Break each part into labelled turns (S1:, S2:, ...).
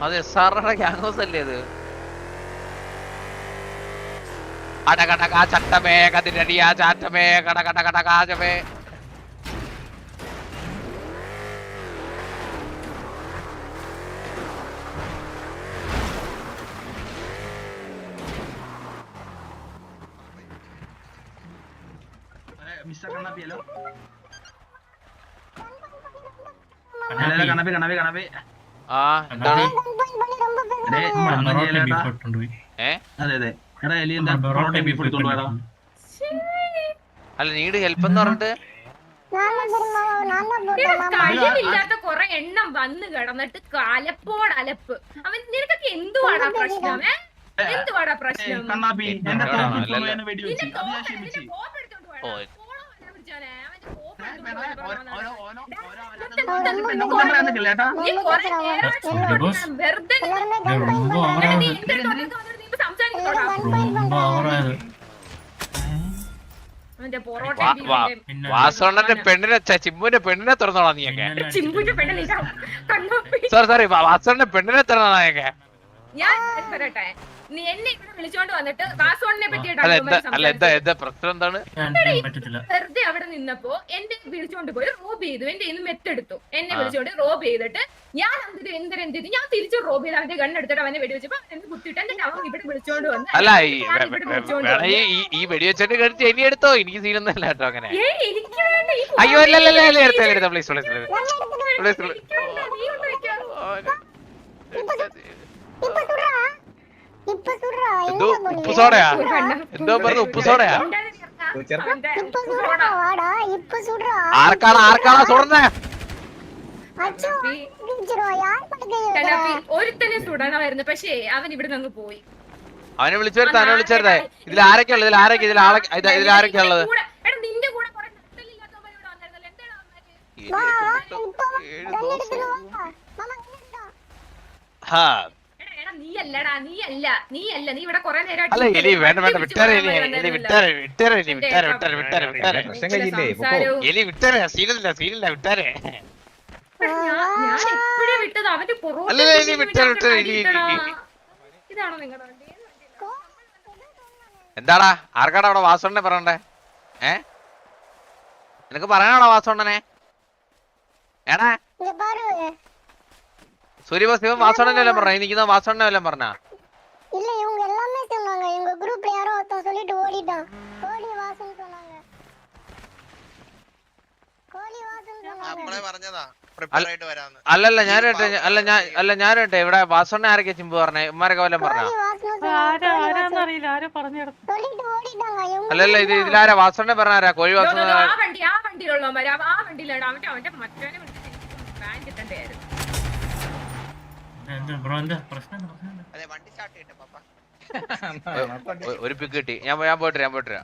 S1: അത് S ആറുടെ gang house അല്ലേ അത് അടകടക ചട്ടമേ കതിരടിയ ചാറ്റമേ
S2: കടകടകടകാചമേ കണ്ണാപ്പിയല്ലോ
S3: കണ്ണാപ്പി.
S2: കണ്ണാപ്പി കണ്ണാപ്പി കണ്ണാപ്പി
S1: ആ എന്താണ്? ഏ? അല്ല നീട് ഹെൽപ്പ് എന്ന് പറഞ്ഞിട്ട്?
S4: കഴിവില്ലാത്ത കൊറേ എണ്ണം വന്ന് കിടന്നിട്ട് കലപ്പോട് അലപ്പ്. അവൻ നിനക്കൊക്കെ എന്തുവാടാ പ്രശ്നം? എന്തുവാടാ പ്രശ്നം?
S2: കണ്ണാപ്പി എന്റെ
S1: വാസവണ്ണന്റെ പെണ്ണിനെ ചിമ്പുവിന്റെ പെണ്ണിനെ തുറന്നോളാം നീയൊക്കെ
S4: ചിമ്പുവിന്റെ
S1: സോറി സോറി വാസവണ്ണന്റെ പെണ്ണിനെ തുറന്നോളാം നീയൊക്കെ
S4: ഞാൻ നീ എന്നെ ഇവിടെ വിളിച്ചോണ്ട് വന്നിട്ട് വാസോണിനെ
S1: അല്ല
S4: പറ്റിയിട്ടാണ്
S1: അല്ല
S4: വെറുതെ അവിടെ നിന്നപ്പോ എന്റെ വിളിച്ചോണ്ട് പോയി റോബ് ചെയ്തു എന്റെ ഇന്ന് മെത്തെടുത്തു എന്നെ വിളിച്ചോണ്ട് റോബ് ചെയ്തിട്ട് ഞാൻ എന്തിട്ട് എന്തിനും എന്ത് ചെയ്തു ഞാൻ തിരിച്ചു റോബ് ചെയ്ത് അവന്റെ ഗണ്ണെടുത്തിട്ട് അവനെ വെടിവെച്ചപ്പോ അവൻ എന്നെ കുത്തിയിട്ട് എന്റെ അവൻ ഇവിടെ വിളിച്ചോണ്ട് വന്നു
S1: അല്ല ഈ വെടിവെച്ചിട്ട് കഴിച്ച് ഇനി എടുത്തോ എനിക്ക് സീനൊന്നും ഇല്ല കേട്ടോ അങ്ങനെ അയ്യോ അല്ല പ്ലീസ് അല്ല പ്ലീസ് പ്ലീസ് പ്ലീസ്
S4: എനിക്ക് വേണ്ട, നീ കൊണ്ട് വെക്കോ.
S1: എന്തോ ഉപ്പ് സോഡയാ. എന്തോ പറഞ്ഞു ഉപ്പ് സോഡയാ. ആർക്കാണ് ആർക്കാണോ സുടന്നേ
S4: ഒരുത്തനെ സുടണമായിരുന്നു പക്ഷേ അവൻ ഇവിടെ നിന്ന് പോയി.
S1: അവനെ വിളിച്ചു വരുത്ത അവനെ വിളിച്ചു വരുത്തേ ഇതിൽ ആരൊക്കെയുള്ളത് ഇതിൽ ആരൊക്കെ ഇതിൽ ആളെ ഇത് ഇതിൽ
S4: ആരൊക്കെയുള്ളത് എടാ, നിന്റെ കൂടെ കുറെ നട്ടലില്ലാത്തവന്മാർ ഇവിടെ വന്നായിരുന്നല്ലോ. എന്താണ് അവന്മാര്?
S1: ഏഴ് ഹാ
S4: നീയല്ലടാ നീയല്ല നീയല്ല. നീ ഇവിടെ കുറെ നേരമായിട്ട്
S1: അല്ല എലി വേണ്ട വേണ്ട.
S4: വണ്ടി
S1: വിട്ടാരെ
S4: പിടിച്ച്
S1: എലി
S4: പോകാൻ
S1: എലി
S4: വന്നതല്ലേ.
S1: വിട്ടാരെ വിട്ടാരെ എലി വിട്ടാരെ വിട്ടാരെ. വിട്ടാരെ. വിട്ടാരെ
S5: പ്രശ്നം കഴിഞ്ഞില്ലേ പൊക്കോ.
S1: എലി വിട്ടാരെ സീനില്ല സീനില്ല വിട്ടാരെ.
S4: ഞാൻ- എപ്പോഴാ വിട്ടത്? അവന്റെ. ഇതാണോ നിങ്ങളുടെ
S1: എന്താടാ? ആർക്കാടാ അവിടെ വാസുണ്ടെ പറയണ്ടേ? ഏ? നിനക്ക് പറയാനാണോ വാസുണ്ടനെ ഏടാ? സൂര്യബോസ് ഇവൻ വാസോണ്ണനെ വല്ലതും പറഞ്ഞ നിൽക്കുന്ന വാസോണ്ണനെ വല്ലതും പറഞ്ഞാ
S6: இல்ல இவங்க எல்லாமே சொன்னாங்க இவங்க குரூப்ல யாரோ ஒருத்தன் சொல்லிட்டு ஓடிட்டான் கோழி வாசன் சொன்னாங்க கோழி வாசன் சொன்னாங்க
S7: നമ്മളെ പറഞ്ഞതാ പ്രിപ്പയർ ആയിട്ട് വരാന്ന്
S1: അല്ലല്ല ഞാൻ അല്ല ഞാൻ അല്ല ഞാൻ ഇവിടെ വാസോണ്ണനെ ആരൊക്കെ ചിമ്പ് പറഞ്ഞേ ഇമാരൊക്കെ വല്ലതും പറഞ്ഞാ
S6: கோழி வாசன் சொன்னாங்க கோழி வாசன். சொல்லிட்டு ஓடிட்டாங்க இவங்க
S1: അല്ലല്ല ഇത് ഇതിലാരാ വാസോണ്ണനെ പറഞ്ഞാരാ കോഴി
S4: ദോ,
S1: വാസോണ്ണ
S4: ദോ, ദോ, ആ വണ്ടി ആ വണ്ടിയിലുള്ളവന്മാര് ആ വണ്ടിയിലാണ് അവന്റെ അവന്റെ മറ്റവനെ വിളിച്ചിട്ട് ബാങ്ക് കിട്ടണ്ടായിരുന്നു
S1: ഒരു പിക്ക് കിട്ടി. ഞാൻ ഞാൻ പോയിട്ട് ഞാൻ പോയിട്ട്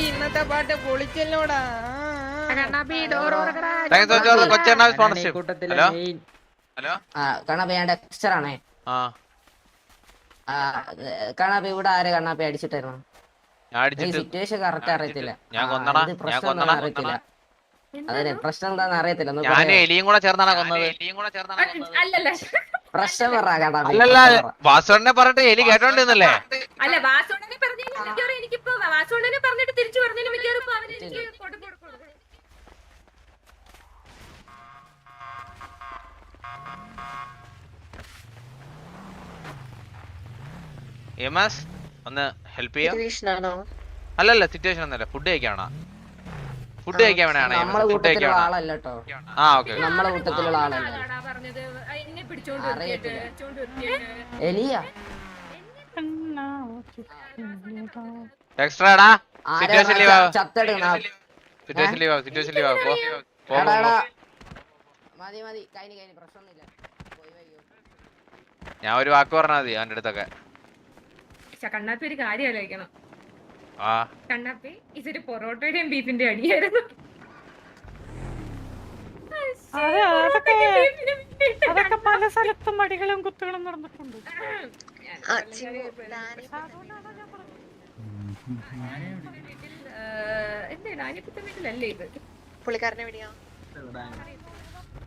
S8: ഇന്നത്തെ പാട്ട് പൊളിച്ചല്ലോടാ.
S1: കൊച്ചെണ്ണ സ്പോൺസർഷിപ്പ് ഹലോ. ഹലോ?
S5: ആ കണ്ണാപ്പി ഞാൻ ടെക്സ്ചർ ആണേ.
S1: ആ.
S5: ആ, ഏ, കണ്ണാപ്പി ഇവിടെ ആരെ കണ്ണാപ്പി അടിച്ചിട്ടായിരുന്നു?
S1: ഞാൻ അടിച്ചിട്ട്
S5: സിറ്റുവേഷൻ കറക്റ്റ് അറിയത്തില്ല.
S1: ഞാൻ കൊന്നടാ, ഞാൻ
S5: പ്രശ്നം അറിയത്തില്ല. എന്താണെന്ന് അറിയത്തില്ല.
S1: ഞാൻ
S5: പറയോ?
S1: എലിയും കൂടെ ചേർന്നാണ് കൊന്നത്.
S4: അല്ലല്ല.
S5: പ്രശ്നം പറ
S1: അല്ലല്ല. വാസുണ്ണനെ പറഞ്ഞിട്ട് എലി കേട്ടോണ്ടിരുന്നല്ലേ?
S4: അല്ല വാസോണ്ടനെ പറഞ്ഞു മിക്കവാറും എനിക്കിപ്പോ വാസോണ്ടനെ പറഞ്ഞിട്ട് തിരിച്ചു പറഞ്ഞതിന്
S1: ഒന്ന് ഹെൽപ്പ് ചെയ്യാം. അല്ലല്ല സിറ്റുവേഷൻ ഒന്നല്ല ഫുഡ് കഴിക്കാണോ ഫുഡ് കഴിക്കാൻ വേണേ ഫുഡ് കഴിക്കാൻ ആ ഓക്കെ
S5: നമ്മളെ കൂട്ടത്തിലുള്ള ആളല്ല. എലിയ?
S1: എക്സ്ട്രാടാ സിറ്റുവേഷൻ ലീവ്. ആവും ലീവ്. ആവും പോ.
S5: മതി മതി. കഴിഞ്ഞ കഴിഞ്ഞ പ്രശ്നമൊന്നുമില്ല.
S1: ഞാൻ ഒരു വാക്ക് പറഞ്ഞാ മതി അവന്റെ അടുത്തൊക്കെ.
S4: കണ്ണാപ്പി ഒരു കാര്യം ആലോചിക്കണം. കണ്ണാപ്പി ഇതൊരു പൊറോട്ടയുടെയും ബീഫിന്റെ അടിയായിരുന്നു.
S8: അതെ അതൊക്കെ അതൊക്കെ പല സ്ഥലത്തും അടികളും കുത്തുകളും നടന്നിട്ടുണ്ട്
S4: എന്താണ് ആനിപ്പത്തെ വീട്ടിലല്ലേ ഇത്
S8: പുള്ളിക്കാരനെ എവിടെയാ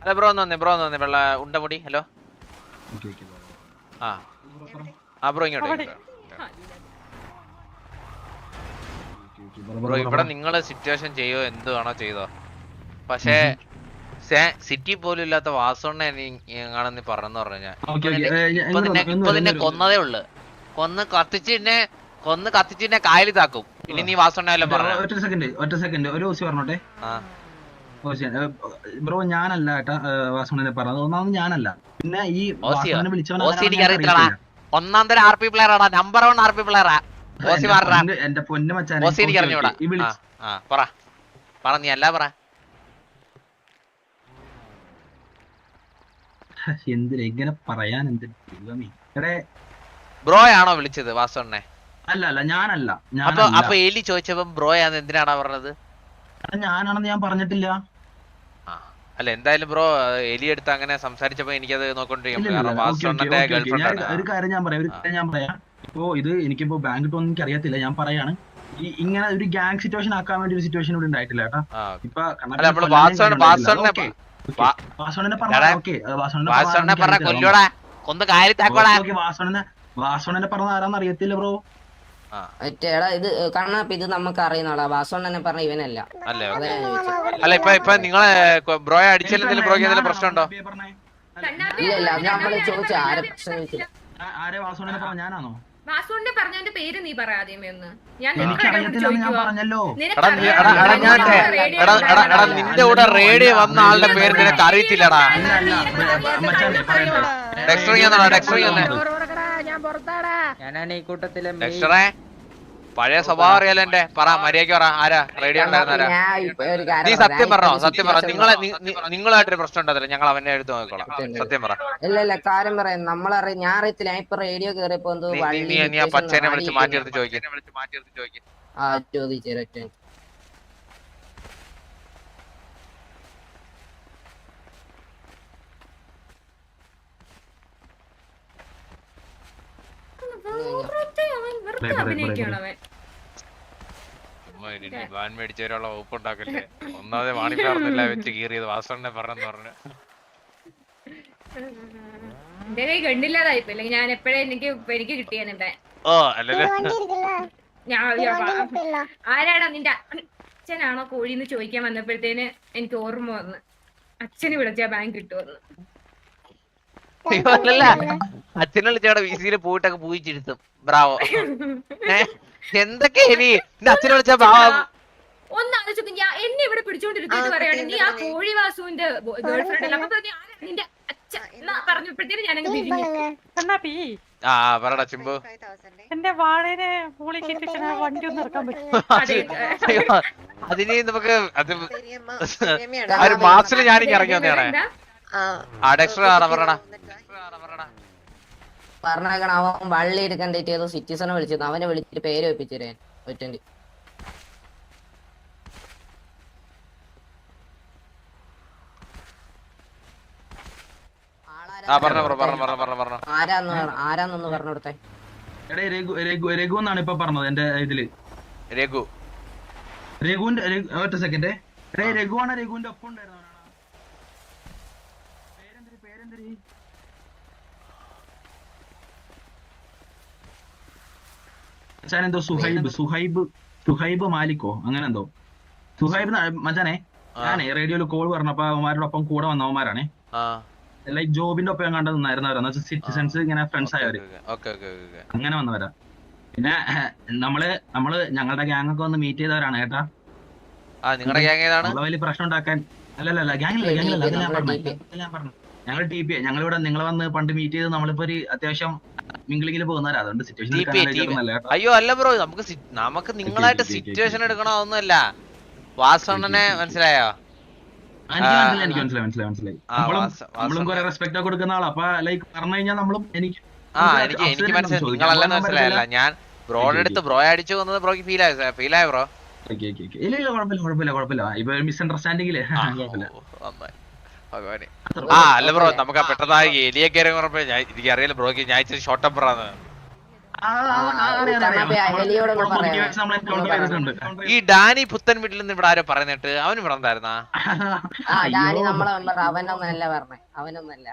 S1: അല്ല ബ്രോ ഒന്ന് വന്നേ ബ്രോ ഒന്ന് വെള്ള ഉണ്ടമുടി ഹലോ. ആ. ആ ബ്രോ ഇങ്ങോട്ട്. ബ്രോ ഇവിടെ നിങ്ങൾ സിറ്റുവേഷൻ ചെയ്യോ എന്ത് വേണോ ചെയ്തോ. പക്ഷേ സിറ്റി പോലും ഇല്ലാത്ത വാസോണ്ണ പറഞ്ഞു പറഞ്ഞെന്ന് പറഞ്ഞു ഞാൻ ഇപ്പൊ നിന്നെ ഇപ്പൊ നിന്നെ കൊന്നതേ ഉള്ളു. കൊന്ന് കത്തിച്ച് കൊന്ന് കത്തിച്ച് നിന്നെ കായലി താക്കും. ഇനി നീ വാസോണ്ണ വല്ലതും പറഞ്ഞു.
S2: ഒറ്റ സെക്കൻഡ് ഒറ്റ സെക്കൻഡ് ഒരു ഓസി പറഞ്ഞോട്ടെ? ബ്രോ ഞാനല്ല ഏട്ടാ വാസുണ്ണനെ പറഞ്ഞത്. ഒന്നാമത് ഞാനല്ല. പിന്നെ ഈ വിളിച്ചവൻ.
S1: ഒന്നാം തരം ആർ പി പ്ലെയർ ആടാ നമ്പർ വൺ ആർ പി പ്ലെയറാ. ഓസി മാറാ
S2: എന്റെ പൊന്നു മച്ചാനെ
S1: ഓസി എനിക്ക് അറിഞ്ഞൂടാ പറ. പറ നീ അല്ല പറ.
S2: എന്തിന്? എങ്ങനെ പറയാൻ എന്ത് ദൈവമേ. എടേ.
S1: ബ്രോ ആണോ വിളിച്ചത് വാസോണ്ണെ
S2: അല്ല അല്ല ഞാനല്ല.
S1: അപ്പൊ എലി ചോദിച്ചപ്പോ ബ്രോ ആന്ന് എന്തിനാടാ പറഞ്ഞത്
S2: ഞാനാണെന്ന് ഞാൻ പറഞ്ഞിട്ടില്ല.
S1: അല്ല എന്തായാലും ബ്രോ എലി എടുത്ത് അങ്ങനെ സംസാരിച്ചപ്പോ എനിക്കത് നോക്കൊണ്ടിരിക്കും
S2: ഇല്ല, ഇല്ല,
S1: കാരണം
S2: ഇല്ല. ഓക്കേ, ഓക്കേ,
S1: വാസോണ്ണന്റെ
S2: ഓക്കേ, ഓക്കേ.
S1: ഗേൾഫ്രണ്ട്
S2: ഒരു കാര്യം ഞാൻ പറയാം ഒരു കാര്യം ഞാൻ പറയാം. ഇപ്പോ ഇത് എനിക്കിപ്പോ ബാങ്ക് കിട്ടുമെന്ന് എനിക്ക് അറിയത്തില്ല ഞാൻ പറയാണ്. ഈ ഇങ്ങനെ ഒരു ഗാങ് സിറ്റുവേഷൻ ആക്കാൻ വേണ്ടി ഒരു സിറ്റുവേഷൻ ഇവിടെ ഉണ്ടായിട്ടില്ല കേട്ടാ. ഇപ്പൊ
S1: വാസോണിനെ
S2: പറഞ്ഞ ആരാന്ന് അറിയത്തില്ല ബ്രോ.
S5: ഇത് കണ്ണാപ്പി ഇത് നമുക്ക് അറിയുന്നോടാ വാസോണ്ണനെ പറഞ്ഞ ഇവനല്ല.
S1: അല്ലേ
S5: അതെ.
S1: ഇപ്പൊ ഇപ്പൊ നിങ്ങളെ ബ്രോയെ അടിച്ചില്ലെങ്കിലും ബ്രോയ്ക്ക് എന്തെങ്കിലും പ്രശ്നമുണ്ടോ?
S5: ഇല്ല ഇല്ല നമ്മൾ
S4: നമ്മൾ
S5: ചോദിച്ച ആരെ പ്രശ്നം ചോദിച്ചില്ല
S2: ആരെ വാസോണ്ണനെ പറഞ്ഞ? ഞാനാണോ?
S4: വാസുവിന്റെ പറഞ്ഞതിന്റെ പേര് നീ പറ ആദ്യമേ ഒന്ന്. ഞാൻ.
S1: നിന്റെ കൂടെ റേഡിയോ വന്ന ആളുടെ പേര് നിനക്ക് അറിയത്തില്ലടാ.
S2: അല്ല അല്ല
S9: ഞാനാണ് ഈ കൂട്ടത്തിലെ
S1: പഴയ സ്വഭാവം അറിയാലോ എന്റെ പറ മര്യാദയ്ക്ക് പറ. ആരാ? റേഡിയോ ഉണ്ടായിരുന്ന നീ സത്യം. പറഞ്ഞോ? സത്യം പറ നിങ്ങളെ നിങ്ങളായിട്ടൊരു പ്രശ്നം ഉണ്ടാവില്ല ഞങ്ങൾ അവന്റെ അടുത്ത് നോക്കിക്കോളാം. സത്യം പറ.
S5: ഇല്ല ഇല്ല കാര്യം പറയാം. നമ്മളറിയ ഞാൻ അറിയത്തില്ല ഇപ്പൊ റേഡിയോ കേറിയപ്പോ എന്തോ
S1: നീ- ആ പച്ചേനെ വിളിച്ച് മാറ്റി മാറ്റിയെടുത്ത് ചോദിക്കും.
S5: ആ ചോദിച്ചു ഒറ്റ
S4: വെറുതെ അവൻ വെറുതെ അഭിനയിക്കുകയാണ് അവൻ
S1: വാൻ മേടിച്ചവരുള്ള വെച്ച് കീറിയത് വാസണ്ണെ പറഞ്ഞു. പറഞ്ഞു
S4: എന്റെ ഞാൻ എപ്പോഴേ എനിക്ക് എനിക്ക് കിട്ടിയാണ് നിന്റെ അച്ഛനാണോ കോഴി ചോദിക്കാൻ വന്നപ്പോഴത്തേന് എനിക്ക് ഓർമ്മ വന്ന്. അച്ഛന് വിളിച്ചാ ബാങ്ക് കിട്ടുമെന്ന്.
S1: അല്ല അച്ഛനെ വിളിച്ചവിടെ വി സിയിൽ പോയിട്ടൊക്കെ പൂയിച്ചിരുത്തും ബ്രാവോ. എന്തൊക്കെ ഇനി? അച്ഛനെ വിളിച്ച
S4: ഒന്നാണ് ഞാൻ എന്നെ ഇവിടെ പിടിച്ചോണ്ടിരുത്തിട്ട് നീ ആ കോഴി വാസുവിന്റെ ഗേൾ ഫ്രണ്ട് പറഞ്ഞു നിന്റെ അച്ഛൻ എന്നാ പറഞ്ഞപ്പോഴത്തേനും ഞാനങ്ങ്
S1: ആ പറടാ ചിമ്പു.
S8: എന്റെ വണ്ടി ഒന്നും ഇറക്കാൻ പറ്റും
S1: അതിന് നമുക്ക് അത് ഒരു ഞാനിങ്ങനെ ഇറങ്ങി
S4: വന്നേ
S1: ആ ഡെക്സ്റ്റർ പറടാ.
S5: പറഞ്ഞേക്കണം അവൻ വള്ളി എടുക്കണ്ടിട്ട് ഏതോ സിറ്റിസനെ വിളിച്ചിരുന്നു. അവനെ വിളിച്ചിട്ട് പേര് വെപ്പിച്ചിരേ ഒറ്റണ്ടി ആളെ
S1: ആ പറഞ്ഞോ ബ്രോ പറഞ്ഞോ പറഞ്ഞോ പറഞ്ഞോ പറഞ്ഞോ.
S5: ആരാന്ന് പറ- ആരാന്നൊന്ന് പറഞ്ഞു കൊടുത്തേ.
S2: എടേ രഘു രഘു രഘു എന്നാണ് ഇപ്പൊ പറഞ്ഞത് എന്റെ ഇതിൽ.
S1: രഘു.
S2: രഘുവിന്റെ ഒറ്റ സെക്കൻഡ് രഘുവാണ് രഘുവിന്റെ ഒപ്പം ഉണ്ടായിരുന്നു? പേരെന്തരി പേരെന്തിരി? മച്ചാൻ എന്തോ സുഹൈബ് സുഹൈബ് സുഹൈബ് മാലിക്കോ അങ്ങനെ എന്തോ. സുഹൈബ് മച്ചാനെ ഞാനേ റേഡിയോയിൽ കോൾ പറഞ്ഞപ്പോ അവന്മാരോടൊപ്പം കൂടെ വന്നവന്മാരാണ്
S1: ആ.
S2: ലൈക് ജോബിന്റെ ഒപ്പം കണ്ടത് നിന്നായിരുന്നവരാ. സിറ്റിസൺസ് ഇങ്ങനെ ഫ്രണ്ട്സ് ആയവര്.
S1: ഓക്കെ ഓക്കെ ഓക്കെ
S2: അങ്ങനെ വന്നവരാ. പിന്നെ നമ്മൾ നമ്മൾ ഞങ്ങളുടെ ഗ്യാങ് ഒക്കെ വന്ന് മീറ്റ് ചെയ്തവരാണ് കേട്ടാ?
S1: ആ നിങ്ങളുടെ ഗ്യാങ് ഏതാണ്?
S2: വലിയ പ്രശ്നം ഉണ്ടാക്കാൻ അല്ലല്ല ഗ്യാങ്ങില്ല ഗ്യാങ്ങില്ല ഞാൻ പറഞ്ഞു. അത് ഞാൻ പറഞ്ഞു. ഞങ്ങൾ ടി പി ഞങ്ങൾ ഇവിടെ നിങ്ങൾ വന്ന് പണ്ട് മീറ്റ് ചെയ്ത് നമ്മളിപ്പോ ഒരു അത്യാവശ്യം മിംഗ്ലിങ്ങിൽ പോകുന്നവരാ. അതുകൊണ്ട് സിറ്റുവേഷൻ
S1: അയ്യോ അല്ല ബ്രോ നമുക്ക് നമുക്ക് നിങ്ങളായിട്ട് സിറ്റുവേഷൻ. എടുക്കണോ ഒന്നുമല്ല വാസണ്ണനെ. മനസ്സിലായോ?
S2: എനിക്ക് മനസ്സിലായി മനസ്സിലായി നമ്മളും കുറെ റെസ്പെക്ട് കൊടുക്കുന്ന ആളാ. അപ്പൊ ലൈക്ക് പറഞ്ഞു കഴിഞ്ഞാൽ നമ്മളും എനിക്ക്
S1: ആ എനിക്ക് എനിക്ക് മനസ്സിലായി. നിങ്ങളല്ലെന്ന് മനസ്സിലായല്ല ഞാൻ ബ്രോയുടെ അടുത്ത് ബ്രോ അടിച്ചു വന്നത് ബ്രോക്ക് ഫീൽ ആയോ ഫീൽ ആയോ ബ്രോ.
S2: ഇല്ല ഇല്ല കുഴപ്പമില്ല കുഴപ്പമില്ല കുഴപ്പമില്ല. ഇപ്പൊ മിസ്അണ്ടർസ്റ്റാൻഡിങ്ങിൽ കുഴപ്പമില്ല.
S1: ഭഗവാനെ. ആ അല്ല ബ്രോ നമുക്ക് ആ പെട്ടെന്നായി ആ. എലിയെ കയറി പറഞ്ഞപ്പോ ഞാൻ എനിക്ക് അറിയില്ല ബ്രോക്ക് ഞാൻ ഇച്ചിരി ഷോർട്ട്
S2: ചെയ്തിട്ടുണ്ട്.
S1: ഈ ഡാനി പുത്തൻ വീട്ടിൽ നിന്ന് ഇവിടെ ആരോ പറയുന്നിട്ട് അവന് ഇവിടെ എന്തായിരുന്നാ
S5: ആ ഡാനി നമ്മളെ അവനൊന്നല്ല പറഞ്ഞേ. അവനൊന്നല്ല.